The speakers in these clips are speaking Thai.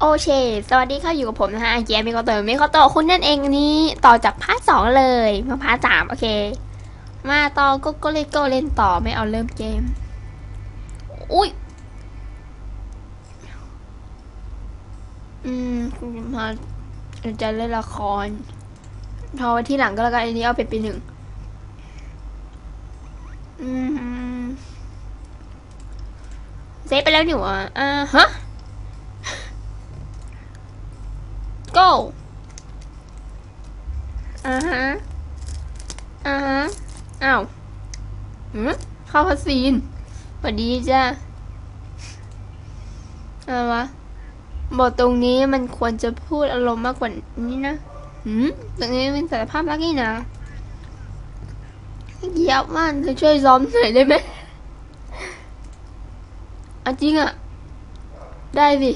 โอเค สวัสดีค่ะอยู่กับผมนะฮะเกียร์มิโกโตะมิโกโตะคุณนั่นเองอันนี้ต่อจากพาร์ทสองเลยมาพาร์ทสามโอเค มาต่อก็ก็เล่นก็เล่นต่อไม่เอาเริ่มเกม อุ้ย อืมมาจะเล่นละครพอไว้ที่หลังก็แล้วกันอันนี้เอาเป็นปีหนึ่ง อืม เซฟไปแล้วนี่หว่าอ่าฮะ go อ่าฮะ อ่าฮะ อ้าวหืมเข้าพัซีนสวัสดีจ้าอะไรวะบทตรงนี้มันควรจะพูดอารมณ์มากกว่านี้นะหืมตรงนี้เป็นสารภาพรักนี่นะเยียบมากเธอช่วยซ้อมหน่อยได้ไหมอจริงอะได้สิ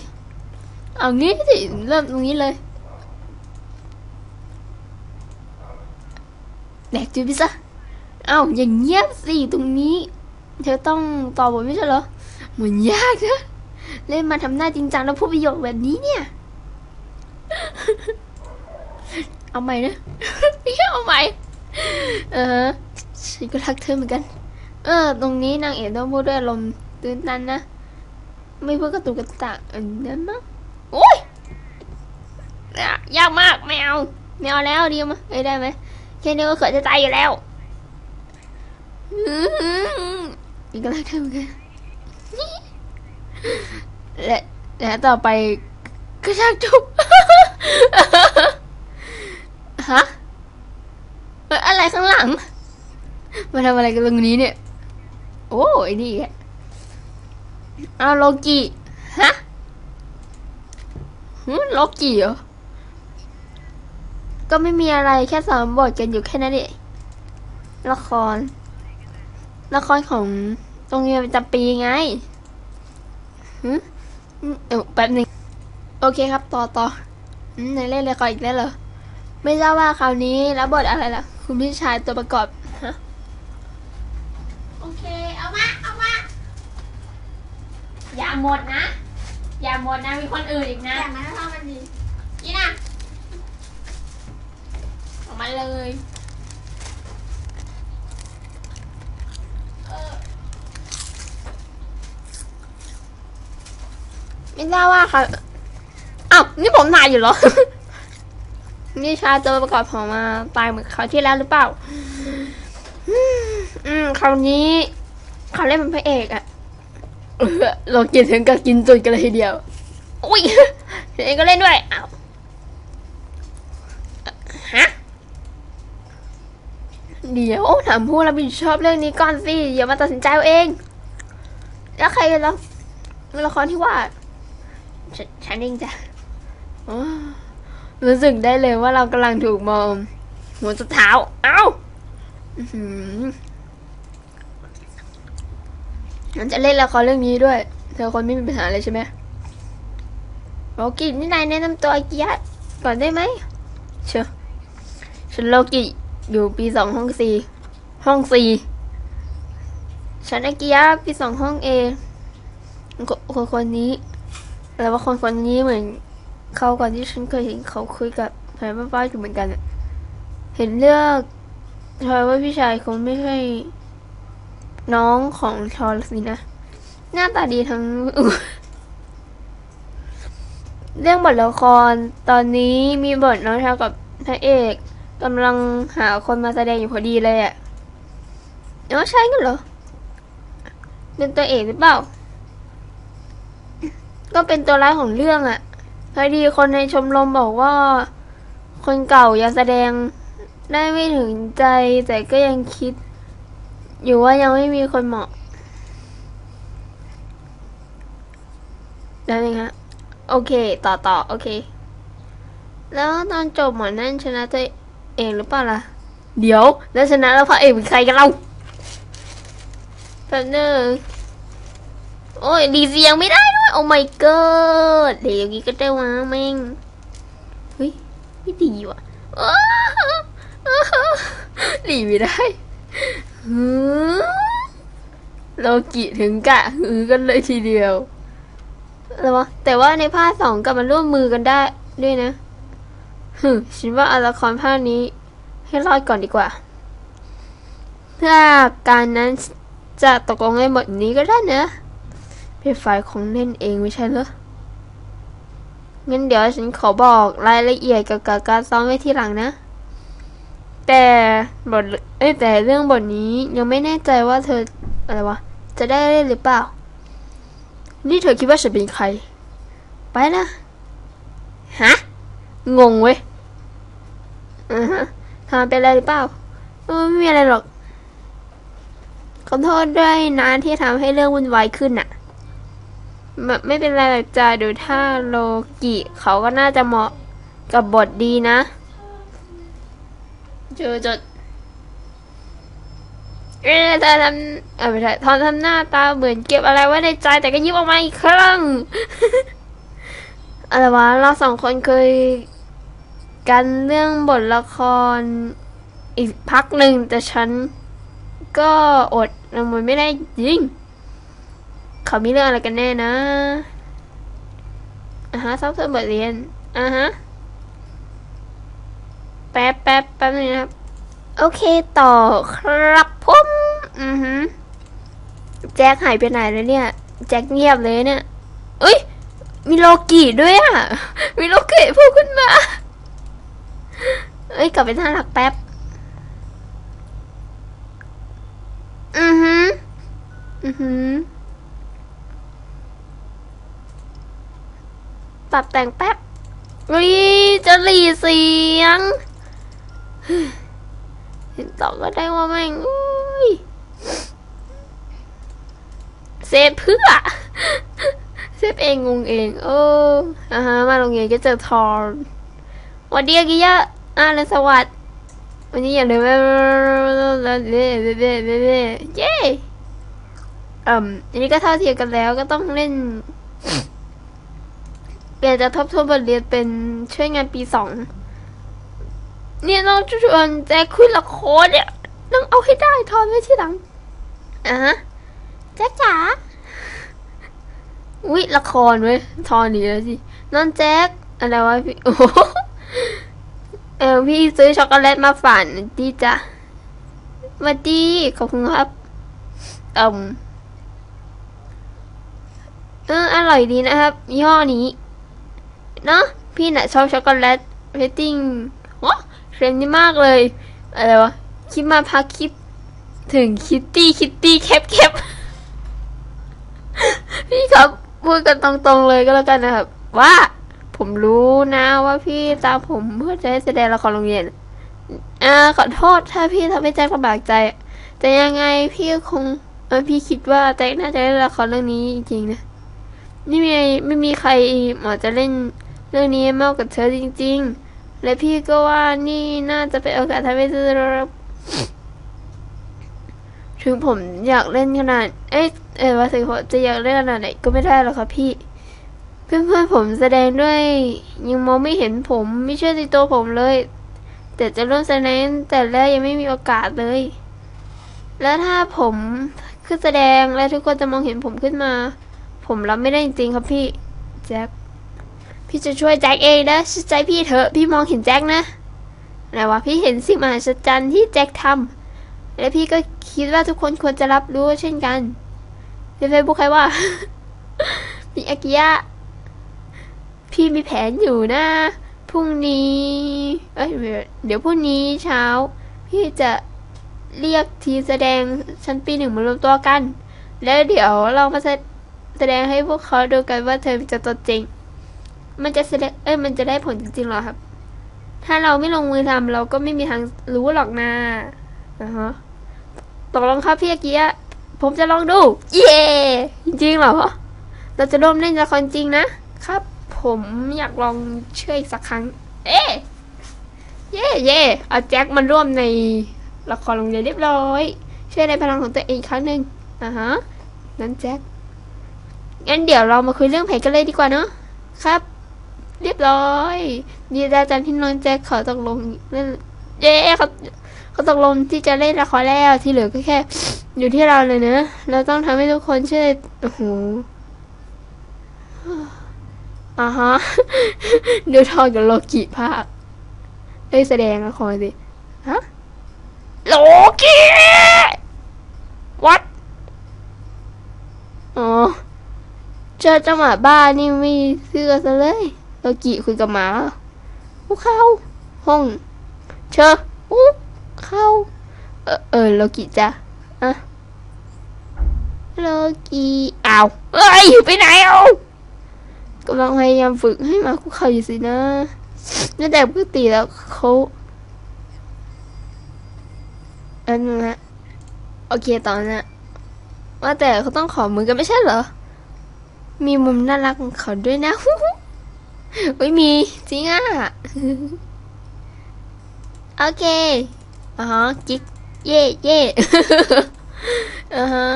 เอางี้สิ เริ่มตรงนี้เลย แดกจูบิซะเอ้าอย่างเงียบสิตรงนี้ เธอต้องตอบบทไม่ใช่เหรอเหมือนยากนะเล่นมาทำหน้าจริงจังแล้วพูดประโยคแบบนี้เนี่ย เอาใหม่นะไม่ใช่เอาใหม่ เออฉันก็รักเธอเหมือนกัน เออ ตรงนี้นางเอกต้องพูดด้วยอารมตื่นตันนะ ไม่พูดกระตุกกระตากอันนั้นมั้งโอ้ยยากมากไม่เอาไม่เอาแล้วดีมั้ยเอ้ยได้ไหม แค่นี้ก็เขินจะตายอยู่แล้วอือหืออีก็รักเธอเหมือนกันและและต่อไปก็ชักจุบฮะเอ้ยอะไรข้างหลัง มาทำอะไรกันตรงนี้เนี่ย โอ้ยนี่แกเอาโลกิฮะโลกิเหรอ ก็ไม่มีอะไรแค่สามบทกันอยู่แค่นั้นเองละคร ละครของโรงเรียนประจำปีไงหืมเออแป๊บหนึงโอเคครับ ต่อต่ออืมในเล่นละครอีกแล้วเหรอ ไม่ทราบว่าคราวนี้รับบทอะไรล่ะ คุณพี่ชายตัวประกอบฮะโอเค เอามา เอามา อย่าหมดนะ อย่าหมดนะ มีคนอื่นอีกนะ อย่างนั้นถ้ามันดีนี่นะออก มาเลยเไม่ทราบว่าค่ะอ้าวนี่ผมถ่ายอยู่เหรอ นี่ชาตัวประกอบของมาตายเหมือนเขาวที่แล้วหรือเปล่า อืมคราวนี้เขาเล่นเป็นพระเอกอะเออเรากินถึงกับกินจุดกันเลยทีเดียว อุ้ยเองก็เล่นด้วยอ้าวฮะ เดี๋ยวถามผู้รับผิดชอบเรื่องนี้ก่อนสิอย่ามาตัดสินใจเอาเอง แล้วใครแล้วละครที่ว่าฉฉันเองจ้ะรู้สึกได้เลยว่าเรากำลังถูกมองหัวจุดเท้า เอ้าอื้อหือมันจะเล่นละครเรื่องนี้ด้วย เธอคนไม่มีปัญหาเลยใช่ไหมโลกินี่นายแนะนำตัวอากิยะก่อนได้ไหมเชียวฉันโลกิ อยู่ปีสองห้องสี่ห้องสี่ฉันอากิยะปีสองห้องเอคนคนคนนี้แต่ว่าคนคนนี้เหมือนเขาก่อนที่ฉันเคยเห็นเขาคุยกับแฟนบ้าๆอยู่เหมือนกันเห็นเลือกทอยว่าพี่ชายคงไม่ใช่น้องของชอลสินะ หน้าตาดีทั้ง เรื่องบทละครตอนนี้มีบทน้องชายกับพระเอก กำลังหาคนมาแสดงอยู่พอดีเลยอะ่ะเออใช่กันเหรอ เป็นตัวเอกหรือเปล่า ก็เป็นตัวร้ายของเรื่องอะ่ะพอดีคนในชมรมบอกว่า คนเก่ายังแสดงได้ไม่ถึงใจ แต่ก็ยังคิด อยู่ว่ายังไม่มีคนเหมาะได้ไหมคะโอเค ต่อต่อโอเค แล้วตอนจบหมอนั่นชนะตัว เองหรือเปล่าล่ะ เดี๋ยว แล้วชนะแล้วพระเอกเป็นใครกันเราแป๊บนึงโอ้ยดีเสียงไม่ได้ด้วย โอ้ my god เดี๋ยวอย่งนี้ก็ได้วะแม่งเฮ้ยไม่ดีว่ะอ้าวอ้าวดีไม่ได้หือโลกิถึงกะหือกันเลยทีเดียวอะไรวะแต่ว่าในภาคสองกลับมาร่วมมือกันได้ด้วยนะ ฮึฉันว่าอาละครภาคนี้ ให้รอดก่อนดีกว่า เพื่อการนั้นจะตกลงในบทนี้ก็ได้นะเป็นฝ่ายของเล่นเองไม่ใช่เหรองั้นเดี๋ยวฉันขอบอกรายละเอียดเกี่ยวกับการซ้อมไว้ทีหลังนะ แต่บทเอ้แต่เรื่องบทนี้ยังไม่แน่ใจว่าเธออะไรวะจะได้เล่นหรือเปล่า นี่เธอคิดว่าฉันเป็นใคร ไปนะฮะ งงเว้ยอือฮะทำเป็นอะไรหรือเปล่าเออไม่มีอะไรหรอก ขอโทษด้วยนะที่ทำให้เรื่องวุ่นวายขึ้นน่ะไม่ไม่เป็นไรหรอกจ้าดูถ้าโลกิเขาก็น่าจะเหมาะกับบทดีนะ เจอจดเอ๊ะเธอทำเออไม่ใช่ทอนทำหน้าตาเหมือนเก็บอะไรไว้ในใจแต่ก็ยิบออกมาอีกครั้ง อะไรวะเราสองคนเคยกันเรื่องบทละครอีกพักหนึ่งแต่ฉันก็อดละมุนไม่ได้จริง เขามีเรื่องอะไรกันแน่นะอ่าฮะซับซ้อนบทเรียนอ่าฮะ แป๊บแป๊บแป๊บนึงนะครับ โอเคต่อครับผมอือฮึแจ็คหายไปไหนแล้วเนี่ย แจ็คเงียบเลยเนี่ยเอ้ย มีโลกิด้วยอะ มีโลกิพูดขึ้นมา เอ้ย กลับไปท่าหลักแป๊บ อือฮึอือฮึปรับแต่งแป๊บรีจะหลีเสียง เห็นต่อก็ได้ว่าแม่งอุ้ยเซฟเพื่อ เซฟเองงงเอง เอออ่าฮะมาโรงเรียนก็เจอทอร์นวันดีอากิยะอ่าแล้วสวัสดีวันนี้อย่าลืมเย้เย้อืมอันนี้ก็เท่าเทียมกันแล้วก็ต้องเล่นเปลี่ยนจากทบทวนบทเรียนเป็นช่วยงานปีสองเนี่ยน้องชวนแจ็คคุยละครเนี่ยต้องเอาให้ได้ทอนไว้ที่หลังอะฮะแจ็คจ๋า วิละครเว้ยทอนดีแล้วสิน้องแจ็คอะไรวะพี่โอ้เออพี่ซื้อช็อกโกแลตมาฝันดีจ้ะสวัสดีขอบคุณครับอืมเอออร่อยดีนะครับยี่ห้อนี้ เนาะพี่น่ะชอบช็อกโกแลตเรตติ้งว้าเทรนด์นี่มากเลย อะไรวะ คิดมาพักคิด ถึงคิตตี้คิตตี้แคปแคปพี่ครับ พูดกันตรงๆเลยก็แล้วกันนะครับ ว่าผมรู้นะว่าพี่ตามผมเพื่อจะให้แสดงละครโรงเรียนอ่าขอโทษถ้าพี่ทำให้แจ็คลำบากใจ แต่ยังไงพี่คงเออพี่คิดว่าแจ็คน่าจะเล่นละครเรื่องนี้จริงๆนะไม่มีไม่มีใครเหมาะจะเล่นเรื่องนี้มากกว่าเธอจริง ๆ และพี่ก็ว่านี่น่าจะเป็นโอกาสทำให้เธอรับ ถึงผมอยากเล่นขนาด เอ้ยเออว่าถึงผมจะอยากเล่นขนาดไหนก็ไม่ได้หรอกครับพี่ เพื่อนๆผมแสดงด้วย ยังมองไม่เห็นผมไม่เชื่อในตัวผมเลย แต่จะริ่มแสดงแต่แรกยังไม่มีโอกาสเลย แล้วถ้าผมขึ้นแสดงและทุกคนจะมองเห็นผมขึ้นมา ผมรับไม่ได้จริงๆครับพี่แจ็คพี่จะช่วยแจ็คเองนะใจพี่เถอะพี่มองเห็นแจ็คนะอะไรวะพี่เห็นสิ่งมหัศจรรย์ที่แจ็คทำ และพี่ก็คิดว่าทุกคนควรจะรับรู้เช่นกันเฟซบุ๊กใครว่า มีอากิยะ พี่มีแผนอยู่นะ พรุ่งนี้ เอ้ย เดี๋ยวพรุ่งนี้เช้า พี่จะเรียกทีมแสดงชั้นปีหนึ่งมารวมตัวกัน แล้วเดี๋ยวเรามาแสดงให้พวกเขาดูกันว่าเธอจะตัวจริง มันจะแสดงเอ้ย มันจะได้ผลจริงๆหรอครับ ถ้าเราไม่ลงมือทำเราก็ไม่มีทางรู้หรอกนะอ่าฮะ ตกลงครับพี่อากิยะผมจะลองดู เย้จริงเหรอ เราจะร่วมเล่นละครจริงนะครับ ผมอยากลองเชื่ออีกสักครั้ง เอ๊เย่เย่เอาแจ็คมันร่วมในละครโรงเรียนเรียบร้อย เชื่อในพลังของตัวเองครั้งหนึ่งอ่าฮะนั้นแจ็คงั้นเดี๋ยวเรามาคุยเรื่องแผนกันเลยดีกว่าเนาะครับ เรียบร้อยดีใจจังที่น้องแจ็คขอตกลงเล่นเย้เขา เขาตกลงที่จะเล่นละครแล้วที่เหลือก็แค่ อยู่ที่เราเลยเนะ เราต้องทำให้ทุกคนเชื่อโอ้โหอ่าฮะดูทอดกับโลกิภาคได้ยแสดงละครสิฮะโลกิวัดอ๋อเจอจังหวะบ้านี่ไม่เชื่อซะเลยโลกิคุยกับหมาอู้เขาห้อง เชออู้ เข้า เออเออโลกิจ้ะอะโลกีอ้าวเอ้ยไปไหนเอากำลังพยายามฝึกให้มาคุกเข่าอยู่สินะนั่นแต่ปกติแล้วเขาอันนึงนะโอเคตอนนี้ว่าแต่เขาต้องขอมือกันไม่ใช่เหรอ มีมุมน่ารักของเขาด้วยนะไม่มีจริงอะ โอเค อ่าฮะจิ๊กเย่เย่อ่าฮะ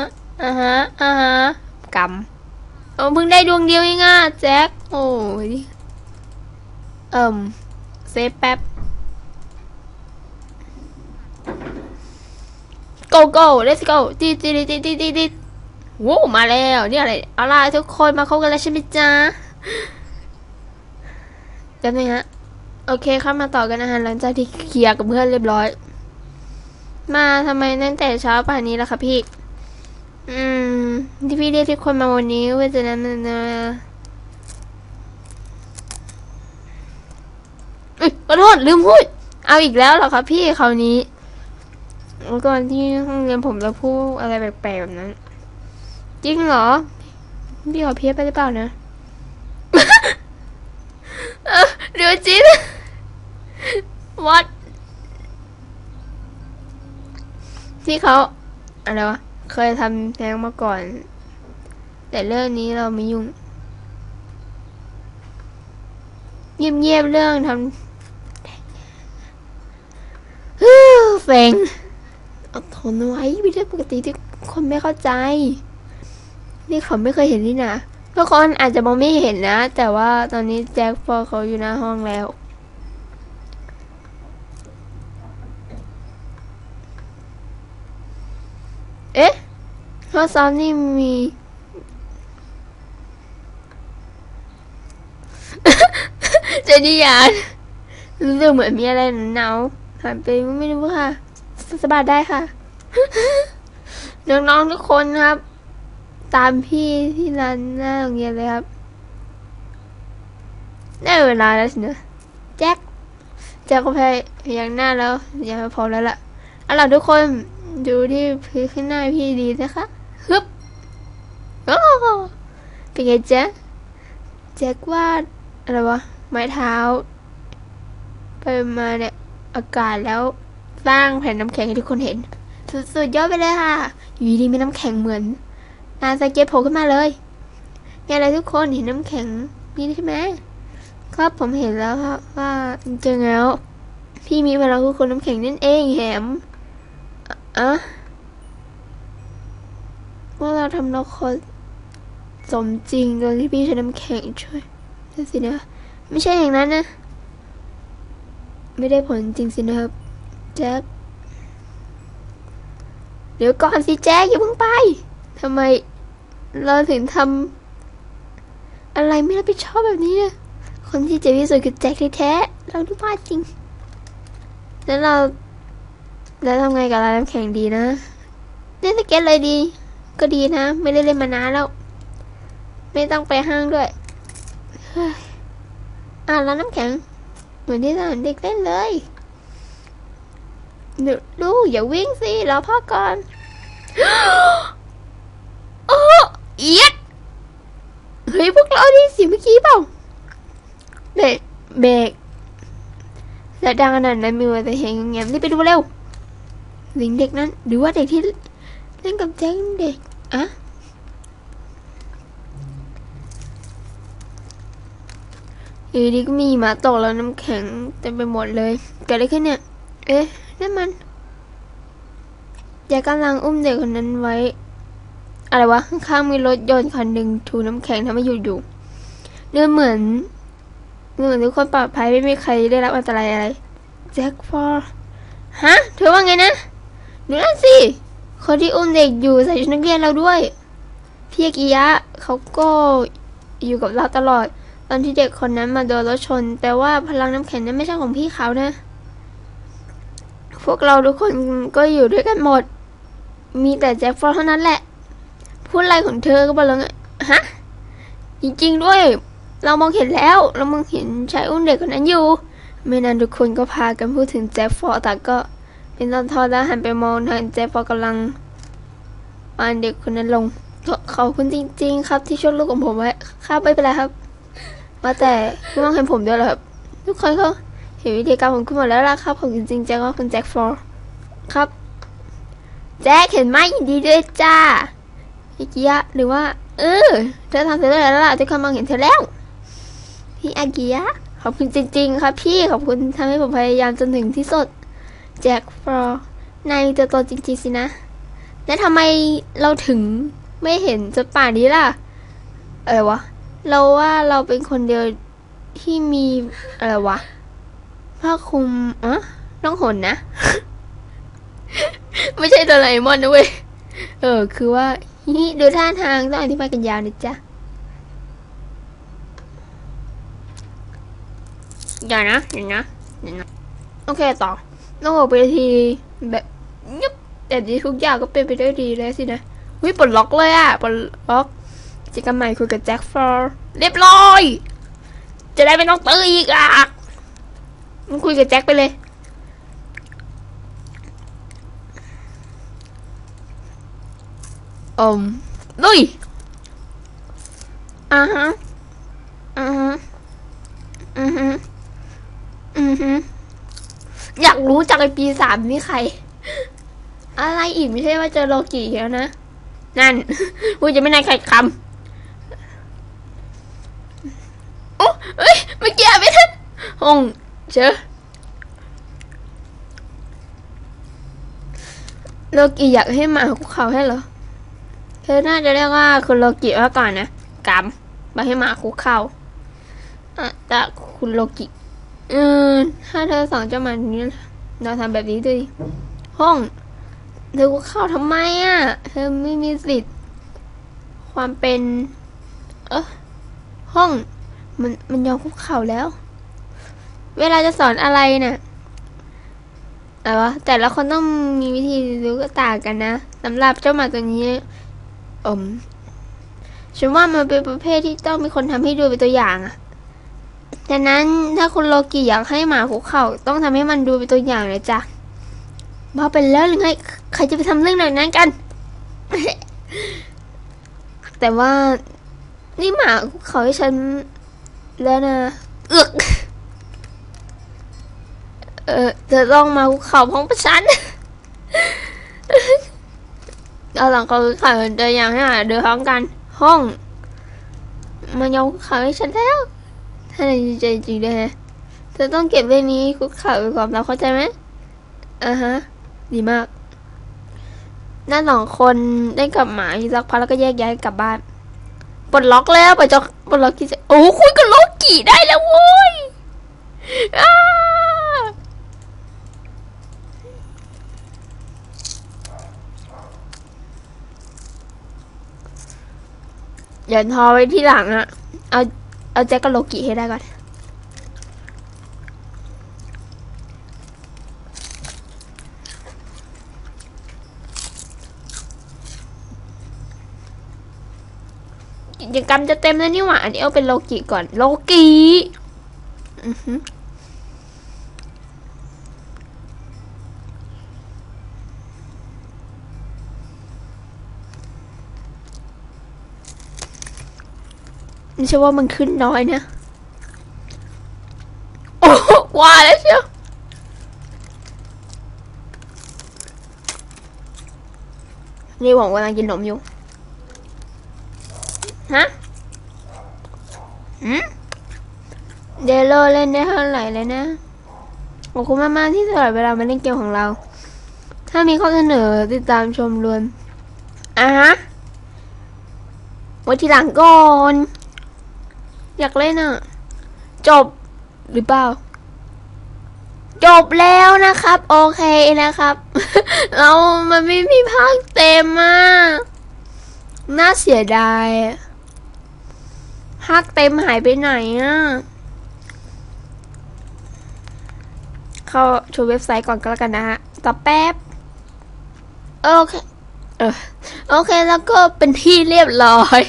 อ่าฮะอ่าฮะกำเอาเพิ่งได้ดวงเดียวเองอะแจ็คโอ้ยเอิ่มเซฟแป๊บ go go let's go ตีตีตีตีตีตีวู้มาแล้วนี่อะไรเอาล่ะทุกคนมาคบกันแล้วใช่ไหมจ๊ะแป๊บนึงฮะ โอเคเข้ามาต่อกันนะฮะหลังจากที่เคลียร์กับเพื่อนเรียบร้อย มาทำไมตั้งแต่เช้าป่านนี้ล่ะคะพี่ อืม ที่พี่เรียกทุกคนมาวันนี้ว่าจะนั้นนะนะเอ้ยขอโทษลืมพูด เอาอีกแล้วเหรอคะพี่คราวนี้ก่อนที่ห้องเรียนผมจะพูดอะไรแปลกๆแบบนั้น จริงเหรอ พี่ขอเพี้ยไปหรือเปล่านะเออเดี๋ยวจิน what ที่เขาอะไรวะ เคยทำแท้งมาก่อน แต่เรื่องนี้เราไม่ยุ่ง เงียบๆเรื่องทำฮู้เฟงเอาทนไว้ไม่ได้ปกติที่คนไม่เข้าใจ นี่เขาไม่เคยเห็นนี่นะทุกคนอาจจะมองไม่เห็นนะ แต่ว่าตอนนี้แจ็คฟอร์เขาอยู่หน้าห้องแล้ว เอ๊ะ ข้อซ้อมนี่มี เจดียานรู้สึกเหมือนมีอะไรหนาวหันไปไม่รู้ค่ะ สบายได้ค่ะ น้องๆทุกคนครับ ตามพี่ที่ร้านหน้าโรงเรียนเลยครับ ได้เวลาแล้วสินะแจ็คแจ็คก็พยพยังหน้าแล้วยังพอแล้วล่ะเอาล่ะทุกคนดูที่พื้นข้างหน้าพี่ดีนะคะ ฮึบโอ้เป็นไงแจ๊คแจ็ควาดอะไรวะ ไม้เท้า ไปมาเนี่ยอากาศแล้วสร้างแผ่นน้ำแข็งให้ทุกคนเห็น สุดๆยอดไปเลยค่ะ อยู่ดีๆมีน้ำแข็งเหมือนนาสเก็ตโผล่ขึ้นมาเลยไงอะไรทุกคนเห็นน้ำแข็งนี่ใช่ไหมครับผมเห็นแล้วครับว่าจริงๆแล้ว พี่มีพลังคือคนน้ำแข็งนั่นเองแหมอะอะ เราทำละครสมจริงตอนที่พี่ใช้น้ำแข็งช่วยนั่นสินะ ไม่ใช่อย่างนั้นนะ ไม่ได้ผลจริงสินะครับ แจ็ค เดี๋ยวก่อนสิแจ็คอย่าเพิ่งไปทำไมเราถึงทำอะไรไม่รับผิดชอบแบบนี้นะคนที่เจ็บที่สุดคือแจ็คแท้ๆเราดูพลาดจริง แล้วเรา แล้วทำไงกับร้านน้ำแข็งดีนะเล่นสเก็ตเลยดี ก็ดีนะ ไม่ได้เล่นมานานแล้ว ไม่ต้องไปห้างด้วยอ่าร้านน้ำแข็ง เหมือนที่สนามเด็กเล่นเลยเดี๋ยวลูกอย่าวิ่งสิรอพ่อก่อนโอ้เอียดเฮ้ยพวกเราได้เสียงเมื่อกี้เปล่าเบรกเบรกและดังขนาดนั้นมีว่าแต่เห็นเงียบรีบไปดูเร็วลิงเด็กนั้น หรือว่าเด็กที่ เล่นกับแจ้งเด็กอะอยู่ดีก็มีหมาตกแล้วน้ำแข็งเต็มไปหมดเลยเกิดอะไรขึ้นเนี่ย เอ๊ะนั่นมันยายกำลังอุ้มเด็กคนนั้นไว้ อะไรวะ ข้างๆมีรถยนต์คันหนึ่งถูน้ำแข็งทำให้หยุดอยู่เรื่องเหมือนเหมือนทุกคนปลอดภัยไม่มีใครได้รับอันตรายอะไรแจ็คฟอร์ฮะเธอว่าไงนะดูนั่นสิ คนที่อุ้มเด็กอยู่ใส่ชุดนักเรียนเราด้วย พี่อากิยะเขาก็อยู่กับเราตลอด ตอนที่เด็กคนนั้นมาโดนรถชน แต่ว่าพลังน้ำแข็งนั้นไม่ใช่ของพี่เขานะ พวกเราทุกคนก็อยู่ด้วยกันหมด มีแต่แจ็คฟรอเท่านั้นแหละ พูดอะไรของเธอก็บอกแล้วฮะ จริงๆด้วย เรามองเห็นแล้ว เรามองเห็นชายอุ้มเด็กคนนั้นอยู่ ไม่นานทุกคนก็พากันพูดถึงแจ็คฟอร์แต่ก็ เป็นตอนทอดแล้วหันไปมองทางแจ็คฟอกำลังวานเด็กคนนั้นลงขอขอบคุณจริง ๆ ครับ ที่ช่วยลูกของผมไว้ครับไม่เป็นไรครับว่าแต่คุณมองเห็นผมด้วยเหรอครับ ทุกคนเขาเห็นวิธีการของคุณหมดแล้วล่ะครับผมจริงๆแจ็คว่าคุณแจ็คฟอร์ครับ แจ็คเห็นไหมยินดีด้วยจ้าพี่กิยะหรือว่า เออเธอทำเสร็จแล้วล่ะทุกคนมองเห็นเธอแล้ว พี่อากิยะขอบคุณจริง ๆ ครับ พี่ขอบคุณทำให้ผมพยายามจนถึงที่สุด แจ็คฟรอนายตัวตนจริงๆสินะ แล้วทำไมเราถึงไม่เห็นจนป่านนี้ล่ะ อะไรวะ เราว่าเราเป็นคนเดียวที่มีอะไรวะผ้าคลุมอะต้องหนนะ ไม่ใช่ตัวไลมอนนะเว้ย เออ คือว่าฮิดูท่าทางต้องอธิบายกันยาวนะจ๊ะอย่านะอย่านะอย่านะ โอเคต่อ ต้องออกไปทีแบบยึบแต่ดีทุกอย่างก็เป็นไปได้ดีเลยสินะวิปลดล็อกเลยอะปลดล็อกกิจกรรมใหม่คุยกับแจ็คฟอร์เรียบร้อย จะได้ไม่ต้องตื้ออีกอะมึงคุยกับแจ็คไปเลยอมลุยอ่าฮะอ่าฮะอือฮึอือฮึอยากรู้จากไอปีสามนี่ใคร อะไรอีกไม่ใช่ว่าเจอโลกิแล้วนะ นั่นพูดจะไม่นายใครคำโอ้เอ้ยเมื่อกี้ไม่ทันห้องเจอโลกิอยากให้หมาคุกเข่าให้เหรอ เธอน่าจะเรียกว่าคุณโลกิว่าก่อนนะกำมมาให้หมาคุกเข่าอะแต่คุณโลกิเออถ้าเธอสอนเจ้าหมาอย่างนี้เราทำแบบนี้ด้วยห้องเธอเข่าทำไมอะ เธอไม่มีสิทธิ์ ความเป็น เออห้อง มันมันยอมคุกเข่าแล้ว เวลาจะสอนอะไรน่ะอะไรวะแต่ละคนต้องมีวิธีรู้ก็ต่างกันนะสำหรับเจ้าหมาตัวนี้อมฉันว่ามันเป็นประเภทที่ต้องมีคนทำให้ดูเป็นตัวอย่างอะ ดังนั้นถ้าคุณโลกิอยากให้หมาคุกเข่าต้องทำให้มันดูเป็นตัวอย่างเลยจ้ะบ้าไปแล้วหรือไงใครจะไปทำเรื่องแบบนั้นกัน แต่ว่านี่หมาคุกเข่าให้ฉันแล้วนะเอือกเออเธอต้องมาคุกเข่าพ้อมกับฉันเอาหลังเขาขายเดินอย่างให้หาเดินพร้อมกัน ห้อง มันยอมขายให้ฉันแล้ว ถ้าในใจจริงเลยเธอต้องเก็บเรื่องนี้คุกเข่าไว้ก่อนเราเข้าใจไหมอ่าฮะ ดีมากนั่นสองคนได้กลับหมาอีกสักพักแล้วก็แยกย้ายกลับบ้านปลดล็อกแล้วปลดล็อกปลดล็อกกี่โอ้คุยกับโลกิได้แล้วโว้ยอ้าอย่าทอไว้ที่หลังอะเอา เอาแจ็คกับโลกิให้ได้ก่อน กิจกรรมจะเต็มแล้วนี่หว่าอันนี้เอาเป็นโลกิก่อน โลกิอือหือ ไม่ใช่ว่ามันขึ้นน้อยนะ โอ้ว่าแล้วเชียวนี่หวังกำลังกินนมอยู่ ฮะอืมเดโลเล่นได้เท่าไหร่เลยนะ ขอบคุณมาก ๆ ที่สละเวลามาเล่นเกมของเรา ถ้ามีข้อเสนอติดตามชมรวนอะฮะไว้ทีหลังก่อน อยากเล่นอะ จบหรือเปล่า จบแล้วนะครับ โอเคนะครับ เรามันไม่มีภาคเต็มอะน่าเสียดายภาคเต็มหายไปไหนอะ เข้าชูเว็บไซต์ก่อนก็แล้วกันนะฮะต่อแป๊บ โอเค เออ โอเคแล้วก็เป็นที่เรียบร้อย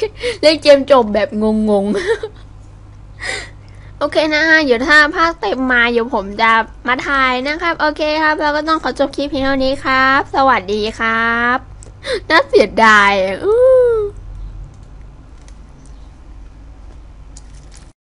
เล่นเกมจบแบบงงๆ โอเคนะฮะเดี๋ยวถ้าภาคเต็มมาเดี๋ยวผมจะมาถ่ายนะครับ โอเคครับแล้วก็ต้องขอจบคลิปเพียงเท่านี้ครับ สวัสดีครับ น่าเสียดายอะอื้อ